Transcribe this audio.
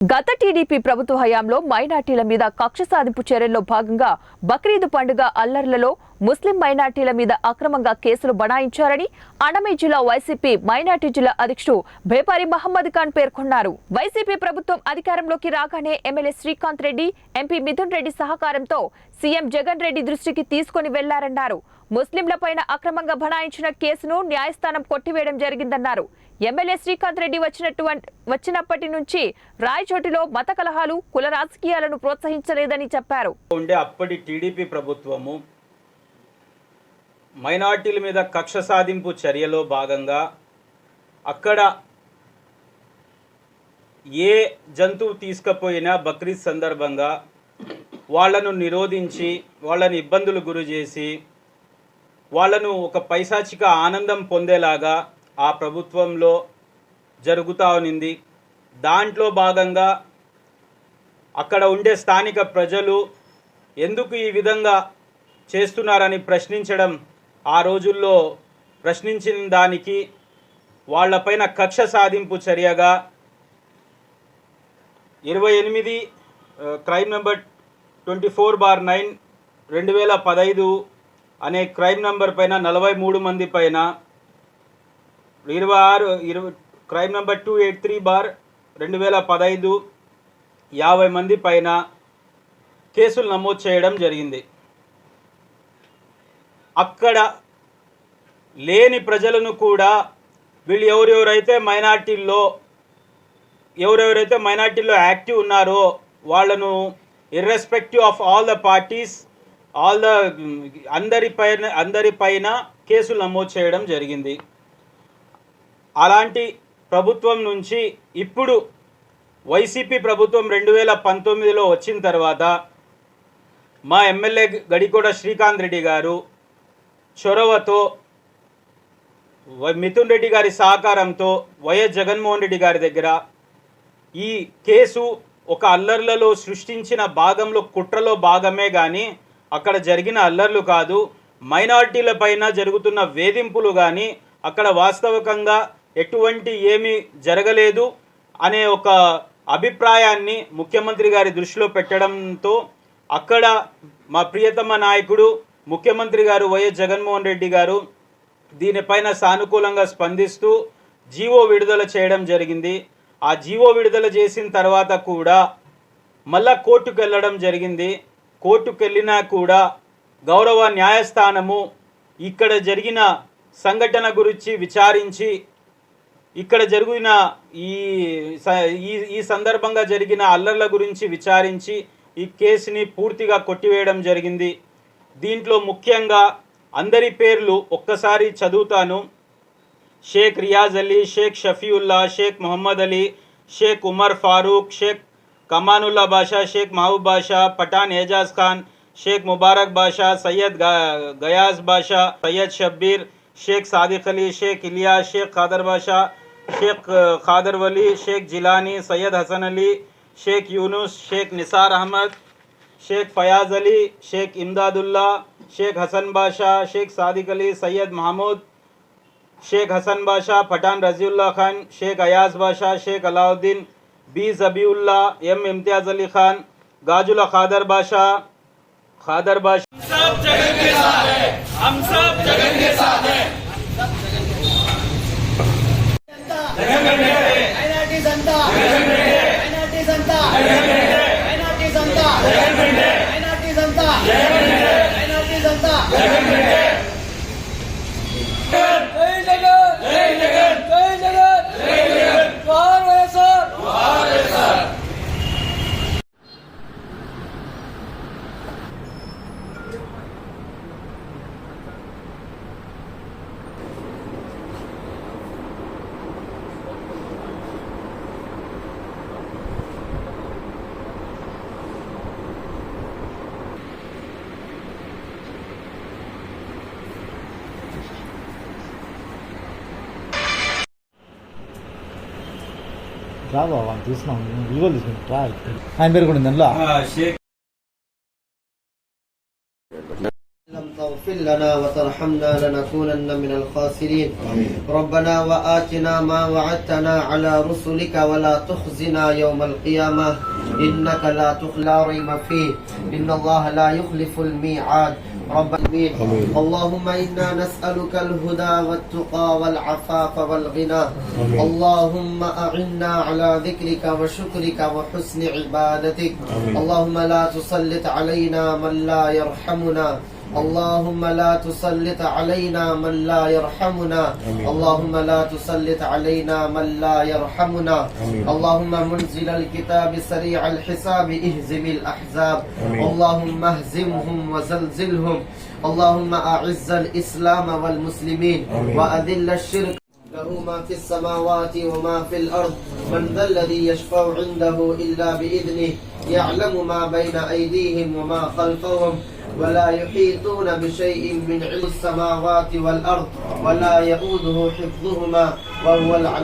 గత టీడీపీ ప్రభుత్వ హయాంలో మైనార్టీల మీద కక్ష సాధింపు చర్యల్లో భాగంగా బక్రీద్ పండుగ అల్లర్లలో ముస్లిం మైనార్టీల మీద అక్రమంగా కేసులు బనాయించారని అన్నమయ్య జిల్లా వైసీపీ మైనార్టీ జిల్లా అధ్యక్షుడు భేపారి మహమ్మద్ ఖాన్ పేర్కొన్నారు. వైసీపీ ప్రభుత్వం అధికారంలోకి రాగానే ఎమ్మెల్యే శ్రీకాంత్ రెడ్డి ఎంపీ మిథున్ రెడ్డి సహకారంతో సీఎం జగన్ రెడ్డి దృష్టికి తీసుకుని వెళ్ళారన్నారు. ముస్లింలపైన అక్రమంగా బనాయించిన కేసును న్యాయస్థానం కొట్టివేయడం జరిగిందన్నారు. ఎమ్మెల్యే శ్రీకాంత్ రెడ్డి వచ్చినటువంటి వచ్చినప్పటి నుంచి రాయచోటిలో మత కలహాలు కుల రాజకీయాలను ప్రోత్సహించలేదని చెప్పారు. ఉండే అప్పటి టీడీపీ ప్రభుత్వము మైనార్టీల మీద కక్ష సాధింపు చర్యలో భాగంగా అక్కడ ఏ జంతువు తీసుకుపోయినా బక్రీద్ సందర్భంగా వాళ్ళను నిరోధించి వాళ్ళని ఇబ్బందులు గురి చేసి వాళ్ళను ఒక పైశాచిక ఆనందం పొందేలాగా ఆ ప్రభుత్వంలో జరుగుతూ ఉంది దాంట్లో భాగంగా అక్కడ ఉండే స్థానిక ప్రజలు ఎందుకు ఈ విధంగా చేస్తున్నారని ప్రశ్నించడం ఆ రోజుల్లో ప్రశ్నించిన దానికి వాళ్ళపైన కక్ష సాధింపు చర్యగా ఇరవై ఎనిమిది crime number twenty four bar nine రెండు వేల పదైదు అనే క్రైమ్ నెంబర్ పైన నలభై మూడు మంది పైన ఇరవై ఆరు ఇరవై crime number two eight three bar రెండు వేల పదహైదు యాభై మంది పైన కేసులు నమోదు చేయడం జరిగింది. అక్కడ లేని ప్రజలను కూడా వీళ్ళు ఎవరెవరైతే మైనార్టీల్లో ఎవరెవరైతే మైనార్టీలో యాక్టివ్ ఉన్నారో వాళ్ళను irrespective of all the parties all the అందరి పైన అందరి పైన కేసులు నమోదు చేయడం జరిగింది. అలాంటి ప్రభుత్వం నుంచి ఇప్పుడు వైసీపీ ప్రభుత్వం రెండు వేల పంతొమ్మిదిలో వచ్చిన తర్వాత మా ఎమ్మెల్యే గడికోట శ్రీకాంత్ రెడ్డి గారు చొరవతో మిథున్ రెడ్డి గారి సహకారంతో వైఎస్ జగన్మోహన్ రెడ్డి గారి దగ్గర ఈ కేసు ఒక అల్లర్లలో సృష్టించిన భాగంలో కుట్రలో భాగమే కానీ అక్కడ జరిగిన అల్లర్లు కాదు మైనార్టీలపైన జరుగుతున్న వేధింపులు కానీ అక్కడ వాస్తవికంగా ఎటువంటి ఏమీ జరగలేదు అనే ఒక అభిప్రాయాన్ని ముఖ్యమంత్రి గారి దృష్టిలో పెట్టడంతో అక్కడ మా ప్రియతమ నాయకుడు ముఖ్యమంత్రి గారు వైఎస్ జగన్మోహన్ రెడ్డి గారు దీనిపైన సానుకూలంగా స్పందిస్తూ జీవో విడుదల చేయడం జరిగింది. ఆ జీవో విడుదల చేసిన తర్వాత కూడా మళ్ళా కోర్టుకు వెళ్ళడం జరిగింది. కోర్టుకు వెళ్ళినా కూడా గౌరవ న్యాయస్థానము ఇక్కడ జరిగిన సంఘటన గురించి విచారించి ఇక్కడ జరిగిన ఈ స- ఈ ఈ సందర్భంగా జరిగిన అల్లర్ల గురించి విచారించి ఈ కేసుని పూర్తిగా కొట్టివేయడం జరిగింది. దీంట్లో ముఖ్యంగా అందరి పేర్లు ఒక్కసారి చదువుతాను. షేక్ రియాజ్ అలీ షేక్ షఫీవుల్లా షేక్ మొహమ్మద్ అలీ షేక్ ఉమర్ ఫారూక్ షేక్ कमानुल्ला बादशाह, शेख महबूब बादशाह, पठान एजाज खान, शेख मुबारक बादशाह, सैयद गयास बादशाह, सैयद शब्बीर, शेख सादिक अली, शेख इलिया शेख खादर बादशाह, शेख खादर वली, शेख जिलानी, सैयद हसन अली, शेख यूनुस, शेख निसार अहमद, शेख फयाज़ अली, शेख इमदादुल्ला, शेख हसन बादशाह, शेख सादिक अली, सैयद महमूद, शेख हसन बादशाह, पठान रजील्ला खान, शेख अयाज बादशाह, शेख अलाउद्दीन బి జబీవుల్లా ఎం ఇమ్తియాజ్ అలీ ఖాన్ గాజుల ఖాదర్ బాషా ఖాదర్ బాషా لم تغفر لنا وترحمنا لنكونن من الخاسرين. ربنا وآتنا ما وعدتنا على رسلك ولا تخزنا يوم القيامة. إنك لا تخلى ريم فيه. إن الله لا يخلف الميعاد. ربنا رب العالمين اللهم إنا نسألك الهدى والتقى والعفاف والغنى. اللهم أعنا على ذكرك وشكرك وحسن عبادتك. اللهم لا تسلط علينا من لا يرحمنا. اللهم لا تسلط علينا من لا يرحمنا. اللهم لا تسلط علينا من لا يرحمنا. اللهم منزل الكتاب سريع الحساب اهزم الأحزاب. اللهم اهزمهم وزلزلهم. اللهم أعز الإسلام والمسلمين. وأذل الشرك له ما في السماوات وما في الأرض. من ذا الذي يشفع عنده إلا بإذنه يعلم ما بين أيديهم وما خلفهم ولا يحيطون بشيء من علم السماوات والأرض ولا يؤوده حفظهما وهو العلي